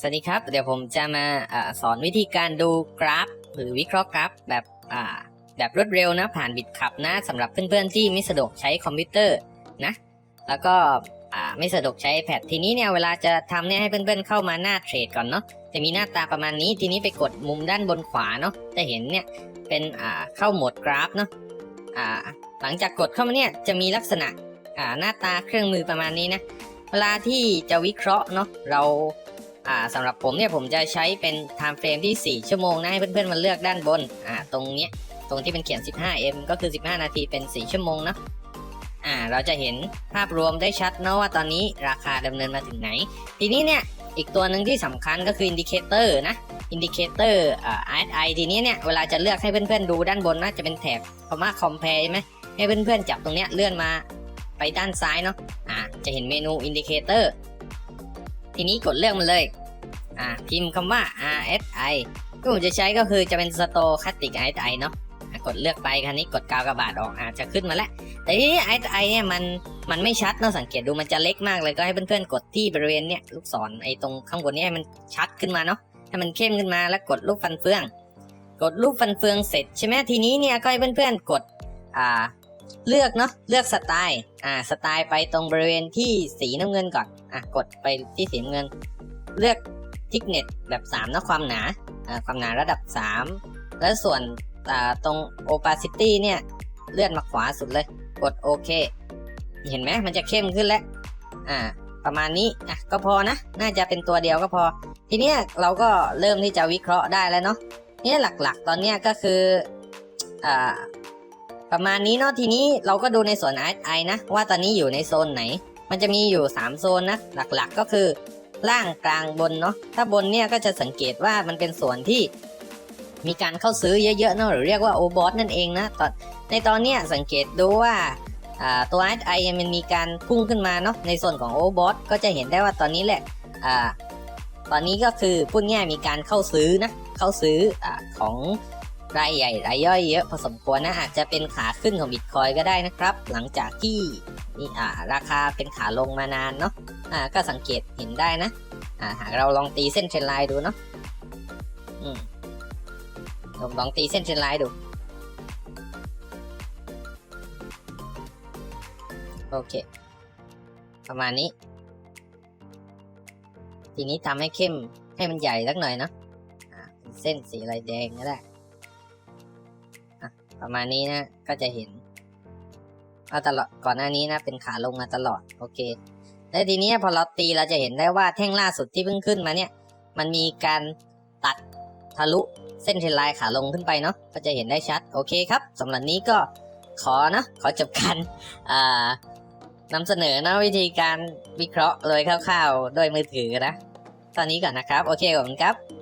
สวัสดีครับ เดี๋ยวผมจะมาอาสอนวิธีการดูกราฟ หรือวิเคราะห์กราฟ แบบแบบรวดเร็วนะผ่านบิตขับนะสำหรับเพื่อนๆที่ไม่สะดวกใช้คอมพิวเตอร์นะแล้วก็ไม่สะดวกใช้ iPad ทีนี้เนี่ยเวลาจะทำเนี่ยให้เพื่อนๆเข้ามาหน้าเทรดก่อนเนาะจะมีหน้าตาประมาณนี้ทีนี้ไปกดมุมด้านบนขวาเนาะจะเห็นเนี่ยเป็นเข้าโหมดกราฟเนาะหลังจากกดเข้ามาเนี่ยจะมีลักษณะหน้าตาเครื่องมือประมาณนี้นะเวลาที่จะวิเคราะห์เนาะเรา อ่าสำหรับผมเนี่ยผมจะใช้เป็น time frame ที่ 4 ชั่วโมงนะให้เพื่อนๆมาเลือกด้านบนอ่าตรงเนี้ยตรงที่เป็นเขียน 15m ก็คือ 15 นาทีเป็น 4 ชั่วโมงเนาะอ่าเราจะเห็นภาพรวมได้ชัดเนาะว่าตอนนี้ราคาดำเนินมาถึงไหน ทีนี้เนี่ยอีกตัวหนึ่งที่สำคัญก็คืออินดิเคเตอร์นะอินดิเคเตอร์อ่า RSI ทีนี้เนี่ยเวลาจะเลือกให้เพื่อนๆดูด้านบนนะจะเป็นแถบคำว่า compare ใช่ไหมให้เพื่อนๆจับตรงเนี้ยเลื่อนมาไปด้านซ้ายเนาะอ่าจะเห็นเมนู Indicator ทีนี้กดเลือกมันเลย อ่าพิมพ์คำว่า RSI ที่ผมจะใช้ก็คือจะเป็น Stochastic RSI เนาะกดเลือกไปคราวนี้กดกาวกระบาทออกอาจจะขึ้นมาแล้ว แต่ทีนี้ RSI เนี่ยมันมันไม่ชัดเนาะสังเกตดูมันจะเล็กมากเลยก็ให้เพื่อนๆกดที่บริเวณเนี่ยลูกศรไอ้ตรงข้างบนนี้ให้มันชัดขึ้นมาเนาะให้มันเข้มขึ้นมาแล้วกดรูปฟันเฟือง กดรูปฟันเฟืองเสร็จใช่ไหมทีนี้เนี่ยก็ให้เพื่อนๆกดอ่า เลือกเนาะเลือกสไตล์อ่าสไตล์ไปตรงบริเวณที่สีน้ำเงินก่อนอะกดไปที่สีน้ำเงิน เลือกทิกเน็ตแบบ3นะความหนาอ่าความหนาระดับ 3 แล้วส่วนอ่าตรง opacity เนี่ยเลื่อนมาขวาสุดเลย กดโอเค เห็นไหมมันจะเข้มขึ้นแล้วอ่าประมาณนี้อะก็พอนะ น่าจะเป็นตัวเดียวก็พอ ทีเนี้ยเราก็เริ่มที่จะวิเคราะห์ได้แล้วเนาะเนี่ยหลักๆ ตอนเนี้ยก็คืออ่า ประมาณนี้เนาะทีนี้เราก็ดูในส่วน RSI นะ ว่าตอนนี้อยู่ในโซนไหน มันจะมีอยู่ 3 โซนนะ หลักๆก็คือ ล่างกลางบนเนาะถ้าบนเนี่ยก็จะสังเกตว่ามันเป็นส่วนที่ มีการเข้าซื้อเยอะๆเนาะหรือเรียกว่าโอบอสนั่นเองนะตอนในตอนเนี้ยสังเกตดูว่าตัว RSI มันมีการพุ่งขึ้นมาเนาะในส่วนของโอบอสก็จะเห็นได้ว่าตอนนี้แหละอ่าตอนนี้ก็คือพูดง่ายมีการเข้าซื้อนะเข้าซื้ออของ รายใหญ่รายย่อยเยอะพอสมควรนะอาจจะเป็นขาขึ้นของบิตคอยก็ได้นะครับ หลังจากที่นี่อ่าราคาเป็นขาลงมานานเนาะอ่าก็สังเกตเห็นได้นะอ่าหากเราลองตีเส้นเทรนไลน์ดูเนาะอืมผมลองตีเส้นเทรนไลน์ดู โอเค ประมาณนี้ ทีนี้ทำให้เข้มให้มันใหญ่สักหน่อยเนาะเป็นเส้นสีอะไรแดงก็ได้ ประมาณนี้นะก็จะเห็นเอาตลอดก่อนหน้านี้นะเป็นขาลงมาตลอดโอเค และทีนี้พอเราตีเราจะเห็นได้ว่าแท่งล่าสุดที่เพิ่งขึ้นมาเนี่ย มันมีการตัดทะลุเส้นเทรนไลน์ขาลงขึ้นไปเนาะก็จะเห็นได้ชัดโอเคครับสำหรับนี้ก็ขอนะขอจบการอ่านำเสนอนะวิธีการวิเคราะห์เลยคร่าวๆโดยมือถือนะตอนนี้ก่อนนะครับ โอเคขอบคุณครับ